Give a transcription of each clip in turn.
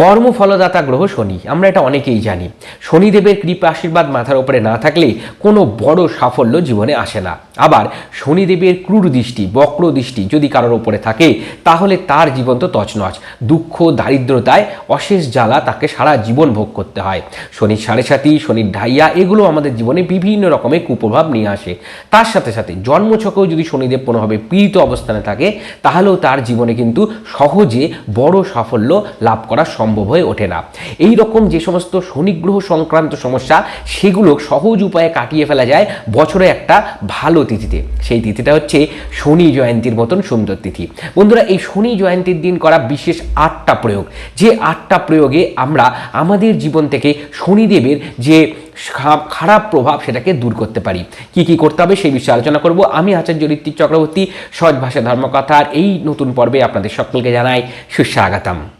কর্মফলদাতা গ্রহ শনি। আমরা এটা অনেকেই জানি। শনিদেবের কৃপা আশীর্বাদ মাথার উপরে না থাকলে কোনো বড় সাফল্য জীবনে আসে না। আবার শনিদেবের ক্রূর দৃষ্টি, বক্র দৃষ্টি যদি কারোর উপরে থাকে, তাহলে তার জীবন তো তছনছ। দুঃখ, দারিদ্রতায় অশেষ জ্বালা তাকে সারা জীবন ভোগ করতে হয়। শনির সাড়ে সাথী শনির ঢাইয়া, এগুলো আমাদের জীবনে বিভিন্ন রকমের কুপ্রভাব নিয়ে আসে। তার সাথে সাথে জন্মছকেও যদি শনিদেব কোনোভাবে পীড়িত অবস্থানে থাকে, তাহলেও তার জীবনে কিন্তু সহজে বড় সাফল্য লাভ করা সম্ভব হয়ে ওঠে না। এই রকম যে সমস্ত শনিগ্রহ সংক্রান্ত সমস্যা, সেগুলো সহজ উপায়ে কাটিয়ে ফেলা যায় বছরে একটা ভালো তিথিতে। সেই তিথিটা হচ্ছে শনি জয়ন্তীর মতন সুন্দর তিথি। বন্ধুরা, এই শনি জয়ন্তীর দিন করা বিশেষ আটটা প্রয়োগ। যে আটটা প্রয়োগে আমরা আমাদের জীবন থেকে শনিদেবের যে খারাপ প্রভাব সেটাকে দূর করতে পারি। কি কি করতে হবে সেই বিষয়ে আলোচনা করব। আমি আচার্য ঋত্বিক চক্রবর্তী সহজ ভাষা ধর্মকথার এই নতুন পর্বে আপনাদের সকলকে জানাই সুস্বাগতম।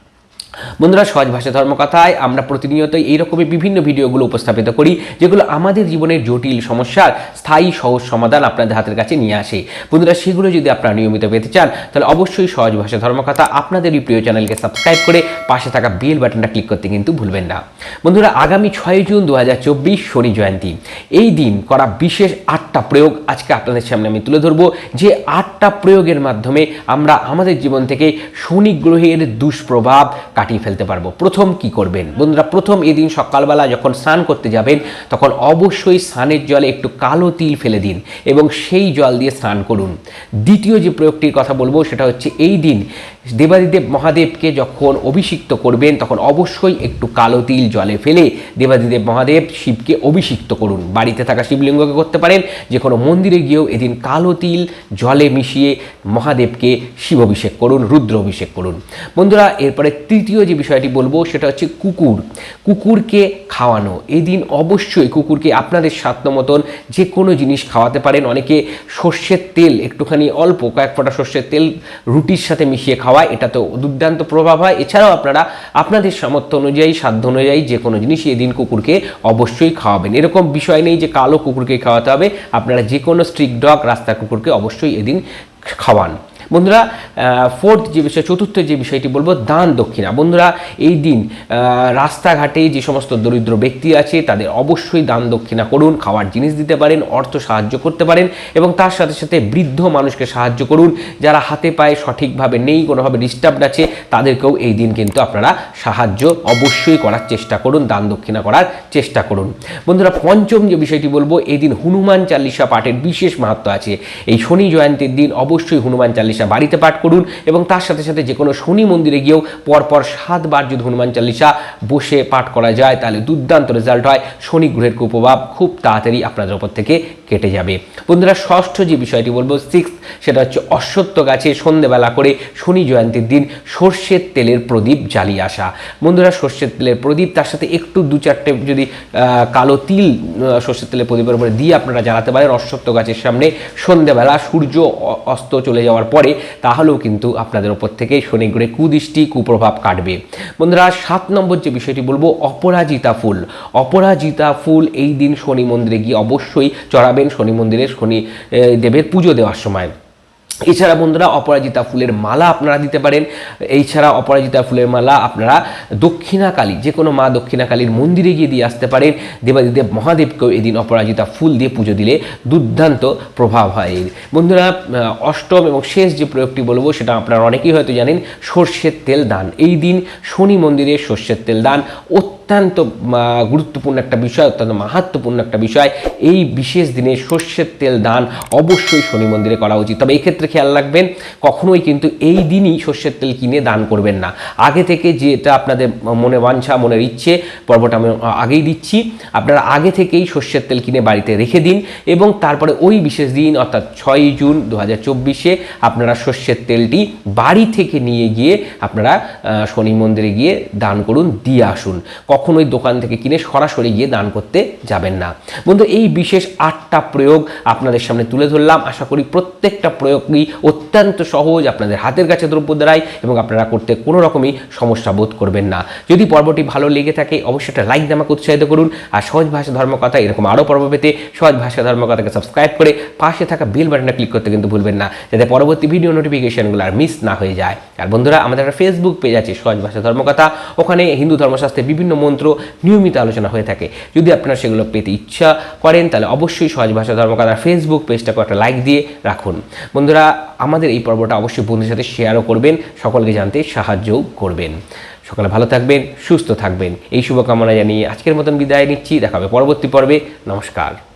বন্ধুরা, সহজ ভাষা ধর্মকথায় আমরা প্রতিনিয়তই এইরকমই বিভিন্ন ভিডিওগুলো উপস্থাপিত করি, যেগুলো আমাদের জীবনের জটিল সমস্যার স্থায়ী সহজ সমাধান আপনাদের হাতের কাছে নিয়ে আসে। বন্ধুরা, সেগুলো যদি আপনারা নিয়মিত পেতে চান, তাহলে অবশ্যই সহজ ভাষা ধর্মকথা আপনাদের এই প্রিয় চ্যানেলকে সাবস্ক্রাইব করে পাশে থাকা বেল বাটনটা ক্লিক করতে কিন্তু ভুলবেন না। বন্ধুরা, আগামী ছয় জুন দু হাজার চব্বিশ শনি জয়ন্তী। এই দিন করা বিশেষ আটটা প্রয়োগ আজকে আপনাদের সামনে আমি তুলে ধরবো, যে আটটা প্রয়োগের মাধ্যমে আমরা আমাদের জীবন থেকে শনি গ্রহের দুষ্প্রভাব কাটিয়ে ফেলতে পারব। প্রথম কি করবেন? বন্ধুরা, প্রথম এদিন সকালবেলা যখন স্নান করতে যাবেন, তখন অবশ্যই স্নানের জলে একটু কালো তিল ফেলে দিন এবং সেই জল দিয়ে স্নান করুন। দ্বিতীয় যে প্রয়োগটির কথা বলব, সেটা হচ্ছে এই দিন দেবাদিদেব মহাদেবকে যখন অভিষিক্ত করবেন, তখন অবশ্যই একটু কালো তিল জলে ফেলে দেবাদিদেব মহাদেব শিবকে অভিষিক্ত করুন। বাড়িতে থাকা শিবলিঙ্গকে করতে পারেন, যে কোনো মন্দিরে গিয়েও এদিন কালো তিল জলে মিশিয়ে মহাদেবকে শিব অভিষেক করুন, রুদ্র অভিষেক করুন। বন্ধুরা, এরপরে তৃতীয় যে বিষয়টি বলব সেটা হচ্ছে কুকুর। কুকুরকে খাওয়ানো। এই দিন অবশ্যই কুকুরকে আপনাদের স্বার্থ মতন যে কোনো জিনিস খাওয়াতে পারেন। অনেকে সর্ষের তেল, একটুখানি অল্প, কয়েক ফোঁটা সর্ষের তেল রুটির সাথে মিশিয়ে খাওয়ায়। এটা তো দুর্দান্ত প্রভাব হয়। এছাড়াও আপনারা আপনাদের সামর্থ্য অনুযায়ী, সাধ্য অনুযায়ী যে কোনো জিনিস এদিন কুকুরকে অবশ্যই খাওয়াবেন। এরকম বিষয় নেই যে কালো কুকুরকে খাওয়াতে হবে। আপনারা যে কোনো স্ট্রিক ডগ, রাস্তার কুকুরকে অবশ্যই এদিন খাওয়ান। বন্ধুরা ফোর্থ যে বিষয়, চতুর্থ যে বিষয়টি বলব, দান দক্ষিণা। বন্ধুরা, এই দিন রাস্তাঘাটে যে সমস্ত দরিদ্র ব্যক্তি আছে, তাদের অবশ্যই দান দক্ষিণা করুন, খাওয়ার জিনিস দিতে পারেন, অর্থ সাহায্য করতে পারেন এবং তার সাথে সাথে বৃদ্ধ মানুষকে সাহায্য করুন। যারা হাতে পায়ে সঠিকভাবে নেই, কোনোভাবে ডিস্টার্বড আছে, তাদেরকেও এই দিন কিন্তু আপনারা সাহায্য অবশ্যই করার চেষ্টা করুন, দান দক্ষিণা করার চেষ্টা করুন। বন্ধুরা, পঞ্চম যে বিষয়টি বলব, এই দিন হনুমান চালিসা পাঠের বিশেষ মাহাত্ম আছে। এই শনি জয়ন্তীর দিন অবশ্যই হনুমান চালিসা বাড়িতে পাঠ করুন এবং তার সাথে সাথে যে কোনো শনি মন্দিরে গিয়েও পরপর সাতবার যদি হনুমান চালিসা বসে পাঠ করা যায়, তাহলে দুর্দান্ত রেজাল্ট হয়। শনি গ্রহের কুপ্রভাব খুব তাড়াতাড়ি আপনাদের ওপর থেকে কেটে যাবে। বন্ধুরা, ষষ্ঠ যে বিষয়টি বলব সিক্স সেটা হচ্ছে অশ্বত্থ গাছে সন্ধেবেলা করে শনি জয়ন্তীর দিন সর্ষের তেলের প্রদীপ জ্বালিয়ে আসা। বন্ধুরা, সর্ষের তেলের প্রদীপ, তার সাথে একটু দু চারটে যদি কালো তিল সর্ষের তেলের প্রদীপের উপরে দিয়ে আপনারা জ্বালাতে পারেন অশ্বত্থ গাছের সামনে। সন্ধেবেলা সূর্য অস্ত চলে যাওয়ার পরে তাহলেও কিন্তু আপনাদের ওপর থেকে শনি গ্রহে কুদৃষ্টি, কুপ্রভাব কাটবে। বন্ধুরা, সাত নম্বর যে বিষয়টি বলব, অপরাজিতা ফুল। অপরাজিতা ফুল এই দিন শনি মন্দিরে গিয়ে অবশ্যই চড়াবেন। শনি মন্দিরে শনি দেবের পুজো দেওয়ার সময়। এছাড়া বন্ধুরা অপরাজিতা ফুলের মালা আপনারা দিতে পারেন। এছাড়া অপরাজিতা ফুলের মালা আপনারা দক্ষিণাকালী যে কোনো মা দক্ষিণাকালীর মন্দিরে গিয়ে দিয়ে আসতে পারেন। দেবাদিদেব মহাদেবকেও এদিন অপরাজিতা ফুল দিয়ে পুজো দিলে দুর্দান্ত প্রভাব হয়। এর। বন্ধুরা অষ্টম এবং শেষ যে প্রয়োগটি বলব, সেটা আপনারা অনেকেই হয়তো জানেন, সর্ষের তেল দান। এই দিন শনি মন্দিরে সর্ষের তেল দান। অত্যন্ত আহ, গুরুত্বপূর্ণ একটা বিষয় অত্যন্ত মাহাত্মপূর্ণ একটা বিষয়। এই বিশেষ দিনে সর্ষের তেল দান অবশ্যই শনি মন্দিরে করা উচিত। তবে এই ক্ষেত্রে খেয়াল রাখবেন কখনোই কিন্তু এই দিনই সর্ষের তেল কিনে দান করবেন না। আগে থেকে যেটা আপনাদের মনে বাঞ্ছা মনের ইচ্ছে পর্বটা আমি আগেই দিচ্ছি। আপনারা আগে থেকেই সর্ষের তেল কিনে বাড়িতে রেখে দিন এবং তারপরে ওই বিশেষ দিন অর্থাৎ ছয়ই জুন দু চব্বিশে আপনারা সর্ষের তেলটি বাড়ি থেকে নিয়ে গিয়ে আপনারা শনি মন্দিরে গিয়ে দান করুন দিয়ে আসুন। কখনোই দোকান থেকে কিনে সরাসরি গিয়ে দান করতে যাবেন না। বন্ধু, এই বিশেষ আটটা প্রয়োগ আপনাদের সামনে তুলে ধরলাম। আশা করি প্রত্যেকটা প্রয়োগই অত্যন্ত সহজ, আপনাদের হাতের কাছে দ্রব্য দ্বারাই এবং আপনারা করতে কোনো রকমই সমস্যা বোধ করবেন না। যদি পর্বটি ভালো লেগে থাকে, অবশ্যই একটা লাইক আমাকে উৎসাহিত করুন। আর সহজ ভাষা ধর্মকথা এরকম আরও পর্ব পেতে সহজ ভাষা ধর্মকথাকে সাবস্ক্রাইব করে পাশে থাকা বেল বাটনটা ক্লিক করতে কিন্তু ভুলবেন না, যাতে পরবর্তী ভিডিও নোটিফিকেশনগুলো আর মিস না হয়ে যায়। আর বন্ধুরা, আমাদের একটা ফেসবুক পেজ আছে, সহজ ভাষা ধর্মকথা ওখানে হিন্দু ধর্মশাস্ত্রে বিভিন্ন মন্ত্র নিয়মিত আলোচনা হয়ে থাকে। যদি আপনারা সেগুলো পেতে ইচ্ছা করেন, তাহলে অবশ্যই সহজ ভাষা ধর্মকথার ফেসবুক পেজটাকে একটা লাইক দিয়ে রাখুন। বন্ধুরা, আমাদের এই পর্বটা অবশ্যই বন্ধুদের সাথে শেয়ারও করবেন, সকলকে জানতে সাহায্যও করবেন। সকালে ভালো থাকবেন, সুস্থ থাকবেন। এই শুভকামনা জানিয়ে আজকের মতন বিদায় নিচ্ছি দেখাবে পরবর্তী পর্বে। নমস্কার।